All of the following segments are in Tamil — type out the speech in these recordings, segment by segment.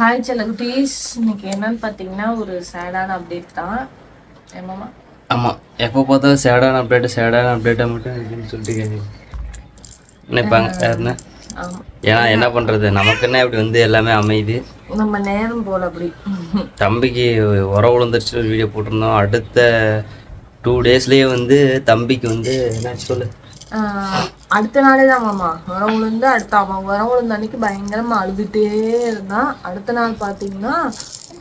ஹாய் செல்லகுட்டீஸ் இன்னைக்கு என்னன்னு பார்த்தீங்கன்னா ஒரு சேடான அப்டேட் தான். ஏமாமா ஆமாம் எப்போ பார்த்தாலும் சேடான அப்டேட் சேடான அப்டேட்டை மட்டும் இருக்குன்னு சொல்லிட்டு நினைப்பாங்க. யாருன்னு ஏன்னா என்ன பண்ணுறது நமக்குன்னா இப்படி வந்து எல்லாமே அமையுது. நம்ம நேரம் போல அப்படி. தம்பிக்கு உரம் விழுந்துருச்சு ஒரு வீடியோ போட்டிருந்தோம். அடுத்த டூ டேஸ்லேயே வந்து தம்பிக்கு வந்து என்னாச்சு சொல்லு? அடுத்த நாளே தான் மாமா. உரம் உளுந்து அடுத்த அவன் உரம் உளுந்த அன்னைக்கு பயங்கரமா அழுதுட்டே இருந்தான். அடுத்த நாள் பார்த்தீங்கன்னா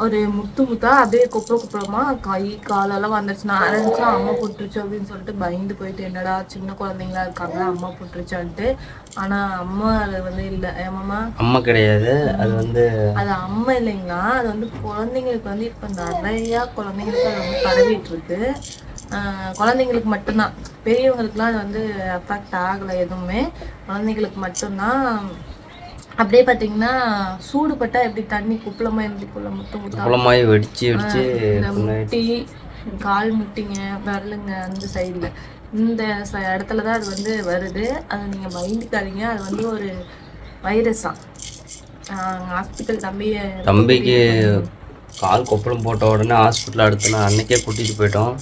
ஒரு முத்து முத்தா அப்படியே குப்புற குப்புறமா கை காலெல்லாம் வந்துருச்சு நான் நினைச்சேன் அம்மா போட்டுருச்சு அப்படின்னு சொல்லிட்டு பயந்து போயிட்டு என்னடா சின்ன குழந்தைங்களா இருக்காங்க அம்மா போட்டுருச்சான்ட்டு. ஆனா அம்மா அது வந்து இல்லை. ஏமாமா அம்மா கிடையாது. அது வந்து அது அம்மா இல்லைங்களா? அது வந்து குழந்தைங்களுக்கு வந்து இப்போ நிறையா குழந்தைங்களுக்கு அது வந்து பரவிட்டு இருக்கு. குழந்தைங்களுக்கு மட்டும்தான். பெரியவங்களுக்குலாம் அது வந்து அஃபெக்ட் ஆகலை எதுவுமே. குழந்தைங்களுக்கு மட்டும்தான். அப்படியே பார்த்தீங்கன்னா சூடு பட்டா எப்படி தண்ணி குப்பளமா இருந்துக்குள்ள முட்டை முட்டா குளமாயி வெடிச்சு வெடிச்சு முட்டி கால் முட்டிங்க விரலுங்க அந்த சைடில் இந்த ச இடத்துல தான் அது வந்து வருது. அது நீங்கள் பயந்துக்காதீங்க. அது வந்து ஒரு வைரஸ் தான் ஹாஸ்பிட்டல் தம்பியை தம்பிக்கு கால் கொப்பளம் போட்ட உடனே ஹாஸ்பிட்டல் அடுத்த அன்னைக்கே கூட்டிகிட்டு போயிட்டோம்.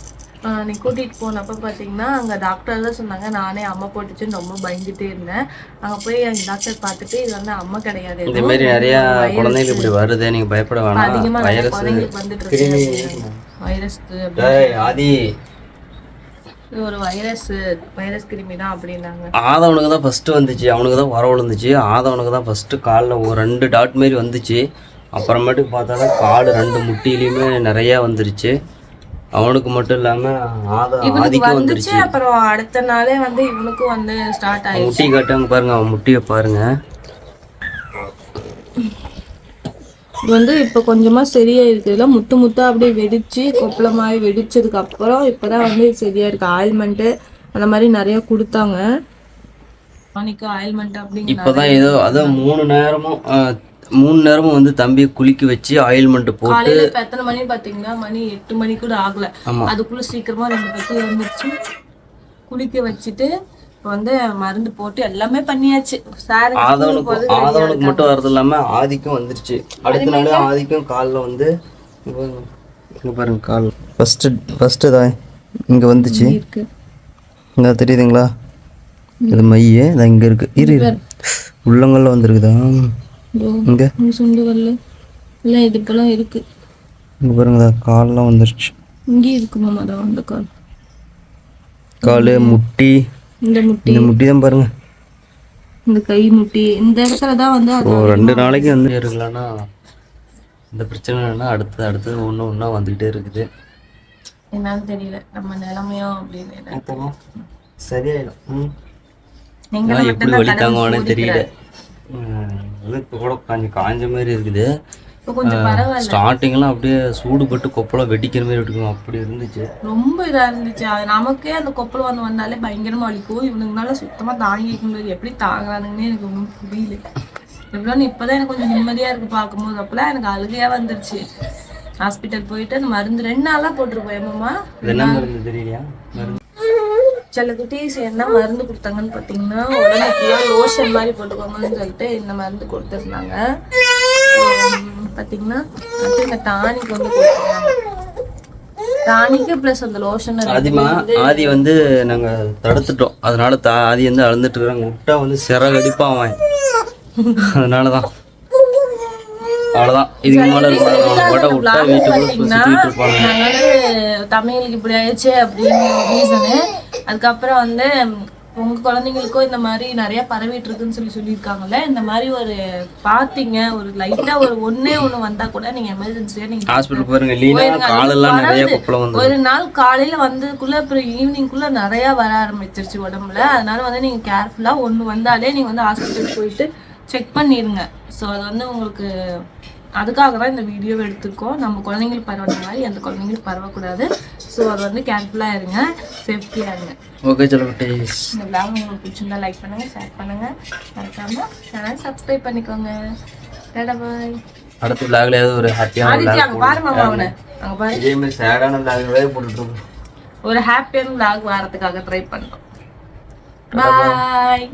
நீ கூட்டிகிட்டு போனப்போ பார்த்தீங்கன்னா அங்கே டாக்டர் தான் சொன்னாங்க. நானே அம்மா போட்டுச்சுன்னு ரொம்ப பயந்துட்டே இருந்தேன். அங்கே போய் எங்க டாக்டர் பார்த்துட்டு இது வந்து அம்மா கிடையாது. இந்த மாதிரி நிறைய குழந்தைங்க இப்படி வருது நீங்க பயப்பட வேணாம். அதிகமாக வைரஸ் வந்துட்டு இருக்கு வைரஸ் ஆதி. இது ஒரு வைரஸ் வைரஸ் கிருமி தான் அப்படின்னாங்க. ஆதவனுக்கு தான் ஃபர்ஸ்ட் வந்துச்சு. அவனுக்கு தான் வர விழுந்துச்சு. ஆதவனுக்கு தான் ஃபர்ஸ்ட் காலில் ஒரு ரெண்டு டாட் மாரி வந்துச்சு. அப்புறமேட்டுக்கு பார்த்தா தான் கால் ரெண்டு முட்டிலையுமே நிறைய வந்துருச்சு. அவனுக்கு மட்டும் இல்லாம ஆத இவனுக்கு ஆதிக்கும் வந்துச்சு வந்துருச்சு. அப்புறம் அடுத்த நாளே வந்து இவனுக்கும் வந்து ஸ்டார்ட் ஆயிடுச்சு முட்டி காட்டாங்க பாருங்க அவன் முட்டியை பாருங்க. இது வந்து இப்போ கொஞ்சமா சரியா இருக்குதுல முத்து முத்தா அப்படியே வெடிச்சு கொப்பளமாயி வெடிச்சதுக்கு அப்புறம் இப்பதான் வந்து சரியா இருக்கு ஆயில்மெண்ட் அந்த மாதிரி நிறைய கொடுத்தாங்க. அவனுக்கு ஆயில்மெண்ட் அப்படிங்கிற இப்போதான் ஏதோ அதான் மூணு நேரமும் மூணு நேரமும் வந்து தம்பியை குளிக்க வச்சு ஆயில்மெண்ட் போட்டு காலையில இப்ப எத்தனை மணி பாத்தீங்கன்னா மணி எட்டு மணி கூட ஆகல. அதுக்குள்ள சீக்கிரமா ரெண்டு பத்தி வந்துருச்சு குளிக்க வச்சுட்டு வந்து மருந்து போட்டு எல்லாமே பண்ணியாச்சு. சார் ஆதவனுக்கு ஆதவனுக்கு மட்டும் வரது இல்லாம ஆதிக்கும் வந்துருச்சு. அடுத்த நாள் ஆதிக்கும் காலில் வந்து இங்க பாருங்க. கால். ஃபர்ஸ்ட் ஃபர்ஸ்ட் தான் இங்க வந்துச்சு. இங்க தெரியுதுங்களா? இது மைய இதான் இங்க இருக்கு. இரு. உள்ளங்கள்ல வந்திருக்குதா? இங்க? சுண்டு வரல. இல்ல இது இப்பெல்லாம் இருக்கு. இங்க பாருங்க கால்லாம் வந்துருச்சு. இங்கேயும் இருக்கு மாமா தான் அந்த கால். கால் முட்டி. இந்த முட்டி. இந்த முட்டி தான் பாருங்க. இந்த கை முட்டி. இந்த இடத்துல தான் வந்து ரெண்டு நாளைக்கு வந்து இருக்கலாம்னா இந்த பிரச்சனை என்னன்னா அடுத்து அடுத்து ஒன்று ஒன்றா வந்துக்கிட்டே இருக்குது. என்னன்னு தெரியல. நம்ம நிலைமையும் அப்படின்னு சரியாயிடும். எப்படி வலி தாங்குவானே தெரியல. இப்போ கூட கொஞ்சம் காஞ்ச மாதிரி இருக்குது. ஸ்டார்டிங்லாம் அப்படியே சூடுபட்டு கொப்பளம் வெடிக்கிற மாதிரி வெடிக்கும் அப்படி இருந்துச்சு. ரொம்ப இதா இருந்துச்சு. அது நமக்கே அந்த கொப்பளம் வந்து வந்தாலே பயங்கரமா வலிக்கும். இவனுங்கனால சுத்தமா தாங்கிக்க முடியாது. எப்படி தாங்குறானுங்கன்னே எனக்கு ஒன்றும் புரியல. எவ்வளோன்னு இப்போதான் எனக்கு கொஞ்சம் நிம்மதியா இருக்கு பார்க்கும்போது. அப்பெல்லாம் எனக்கு அழுகையா வந்துருச்சு. ஹாஸ்பிட்டல் போயிட்டு அந்த மருந்து ரெண்டு நாளா போட்டிருப்போம் இது என்ன மருந்து தெரியலையா? மருந்து சில குட்டீஸ் என்ன மருந்து கொடுத்தாங்கன்னு பார்த்தீங்கன்னா உடனே ஃபுல்லாக லோஷன் மாதிரி போட்டுக்கோங்கன்னு சொல்லிட்டு இந்த மருந்து கொடுத்துருந்தாங்க. பார்த்தீங்கன்னா அடுத்து இந்த டானிக் வந்து கொடுத்துருந்தாங்க. டானிக்கு ப்ளஸ் அந்த லோஷன் ஆதிமா ஆதி வந்து நாங்க தடுத்துட்டோம். அதனால தா ஆதி வந்து அழுந்துட்டு இருக்காங்க. விட்டா வந்து சிறகடிப்பான் அவன். அதனாலதான். அவ்வளவுதான். இதுக்கு மேல போட்டா விட்டா வீட்டுக்குள்ள இருப்பாங்க அதனால தமிழுக்கு இப்படி ஆயிடுச்சு அப்படின்னு ரீசனு அதுக்கப்புறம் வந்து உங்க குழந்தைங்களுக்கும் இந்த மாதிரி நிறைய பரவிட்டு இருக்குன்னு சொல்லி சொல்லியிருக்காங்கல்ல இந்த மாதிரி ஒரு பாத்தீங்க ஒரு லைட்டா ஒரு ஒண்ணே ஒண்ணு வந்தா கூட நீங்க எமர்ஜென்சியா நீங்க ஹாஸ்பிட்டல் போயிருங்க. லீனா காலெல்லாம் நிறைய கொப்பளம் வந்து ஒரு நாள் காலையில வந்ததுக்குள்ள அப்புறம் ஈவினிங்குள்ள நிறைய வர ஆரம்பிச்சிருச்சு உடம்புல. அதனால வந்து நீங்க கேர்ஃபுல்லா ஒண்ணு வந்தாலே நீங்க வந்து ஹாஸ்பிட்டல் போயிட்டு செக் பண்ணிருங்க. ஸோ அது வந்து உங்களுக்கு அதுக்காக தான் இந்த வீடியோவை எடுத்திருக்கோம். நம்ம குழந்தைங்களுக்கு பரவுற மாதிரி அந்த குழந்தைங்களுக்கு பரவக்கூடாது. ஸோ அது வந்து கேர்ஃபுல்லாக இருங்க சேஃப்டியாக இருங்க ஓகே சொல்ல குட்டீஸ் இந்த vlog உங்களுக்கு பிடிச்சிருந்தா லைக் பண்ணுங்க ஷேர் பண்ணுங்க. மறக்காம சேனல் சப்ஸ்கிரைப் பண்ணிக்கோங்க. டாடா பாய் அடுத்த விளாக்ல ஏதாவது ஒரு ஹாப்பியான ஆதித்யா அங்க பாரு மாமா அவனை. அங்க பாரு. இதே மாதிரி சேடான விளாக்களே போட்டுட்டு இருக்கோம் ஒரு ஹாப்பியான vlog வரதுக்காக ட்ரை பண்றோம் பாய்